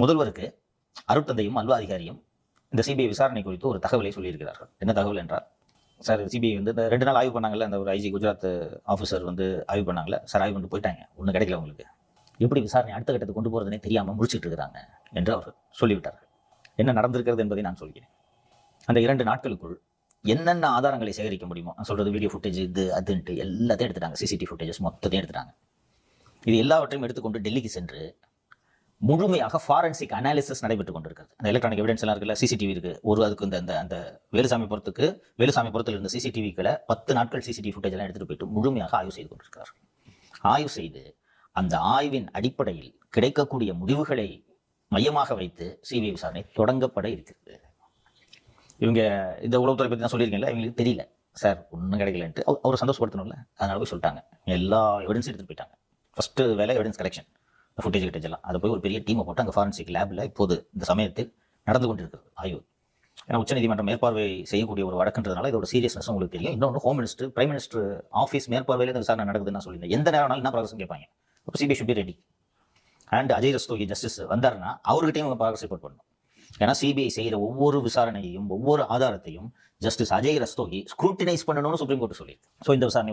முதல்வருக்கு அருட்தந்தையும் அல்வா அதிகாரியும் இந்த சிபிஐ விசாரணை குறித்து ஒரு தகவலை சொல்லியிருக்கிறார்கள். என்ன தகவல் என்றால் சார் சிபிஐ வந்து இந்த ரெண்டு நாள் ஆய்வு பண்ணாங்கல்ல அந்த ஒரு ஐஜி குஜராத் ஆஃபீஸர் வந்து ஆய்வு பண்ணாங்கல்ல சார் ஆய்வு பண்ணிட்டு போயிட்டாங்க. ஒன்றும் கிடைக்கல உங்களுக்கு. எப்படி விசாரணை அடுத்த கட்டத்துக்கு கொண்டு போகிறதுனே தெரியாமல் முடிச்சிட்டு இருக்கிறாங்க என்று அவர் சொல்லிவிட்டார்கள் என்ன நடந்திருக்கிறது என்பதை நான் சொல்கிறேன். அந்த இரண்டு நாட்களுக்குள் என்னென்ன ஆதாரங்களை சேகரிக்க முடியுமோ நான் சொல்கிறது வீடியோ ஃபுட்டேஜ் இது அதுன்ட்டு எல்லாத்தையும் எடுத்துட்டாங்க. சிசிடிவி ஃபுட்டேஜஸ் மொத்தத்தையும் எடுத்துட்டாங்க. இது எல்லாவற்றையும் எடுத்துக்கொண்டு டெல்லிக்கு சென்று முழுமையாக ஃபாரன்சிக் அனாலிசிஸ் நடைபெற்று கொண்டிருக்கிறது. அந்த எலக்ட்ரானிக் எவிடன்ஸ் எல்லாம் இருக்குல்ல சிசிடிவி இருக்கு. ஒரு அதுக்கு இந்த அந்த அந்த வேலுசாமிபுரத்துக்கு வேலுசாமிபுரத்தில் இருந்த சிசிடிவிக்களை பத்து நாட்கள் சிசிடிவி ஃபுட்டேஜ் எல்லாம் எடுத்துட்டு போயிட்டு முழுமையாக ஆய்வு செய்து கொண்டிருக்கிறார் ஆய்வு செய்து அந்த ஆய்வின் அடிப்படையில் கிடைக்கக்கூடிய முடிவுகளை மையமாக வைத்து சிபிஐ விசாரணை தொடங்கப்பட இருக்கிறது. இவங்க இந்த உளவுத்துறை பற்றி நான் சொல்லியிருக்கேன்ல இவங்களுக்கு தெரியல. சார் ஒன்றும் கிடைக்கலன்ட்டு. அவ- அவரை சந்தோஷப்படுத்தணும்ல. அதனால போய் சொல்லிட்டாங்க. எல்லா எவிடன்ஸும் எடுத்துட்டு போயிட்டாங்க. ஃபர்ஸ்ட் வேலை எவிடன்ஸ் கலெக்ஷன் ஃபுட்டேஜ் கிட்டச்செல்லாம் அதை போய் ஒரு பெரிய டீமை போட்டு அங்கே ஃபாரன்சிக் லேபில் இப்போது இந்த சமயத்தில் நடந்து கொண்டிருக்கிறது ஆய்வு. ஏன்னா உச்சநீதிமன்றம் மேற்பார்வை செய்யக்கூடிய ஒரு வழக்குன்றதுனால இதோட சீரியஸ்னஸ் உங்களுக்கு தெரியும். இன்னொன்று home minister prime minister office மேற்பார்வையில் இந்த விசாரணை நடக்குதுன்னு நான் சொல்லியிருந்தேன். எந்த நேரம்னாலும் என்ன ப்ராசஸ் கேட்பாங்க. அப்போ CBI should be ready and Ajay Rastogi justice வந்தாருன்னா அவர்கிட்டையும் அவங்க ப்ராசஸ் ரிப்போர்ட் பண்ணணும். ஏன்னா சிபிஐ செய்கிற ஒவ்வொரு விசாரணையையும் ஒவ்வொரு ஆதாரத்தையும் ஜஸ்டிஸ் அஜய் ரஸ்தோகி ஸ்க்ரூட்டினைஸ் பண்ணணும்னு சுப்ரீம் கோர்ட் சொல்லியிருக்கு. ஸோ இந்த விசாரணை